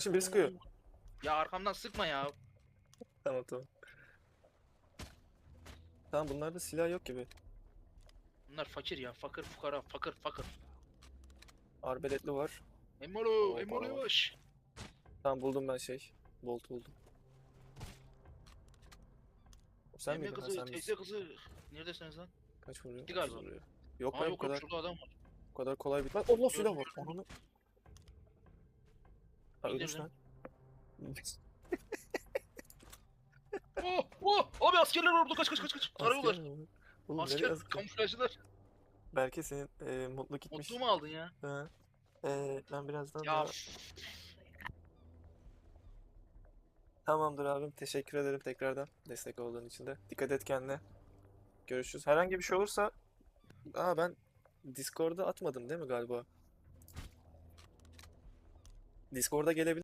Şimdi biri sıkıyor. Ya arkamdan sıkma ya. Tamam tamam. Tamam bunlarda silah yok gibi. Bunlar fakir ya. Fakir fukara. Fakir fakir. Arbeletli var. Emolo. Emolo yavaş. Tamam buldum ben şey. Bolt buldum. Sen Emre miydin? Ha, kızı. sen Teyze misin? kızı. Neredesiniz lan? Kaç vuruyor? Gitti 30 galiba. vuruyor. Yok Aa bu yok kadar yok şurada adam var. bu kadar kolay bitmez. Allah silah var. Onu Lan. Oh oh. Abi askerler orada kaç kaç kaç kaç. Tarıyorlar. Oğlum Asker asker? kamuflajcılar. Belki senin e, mutlu gitmiş. Mutlu mu aldın ya? Ha. E, ben birazdan Ya daha... Tamamdır abim. Teşekkür ederim tekrardan destek olduğun için de. Dikkat et kendine. Görüşürüz. Herhangi bir şey olursa... Aa ben Discord'a atmadım değil mi galiba? Discord'a gelebilir.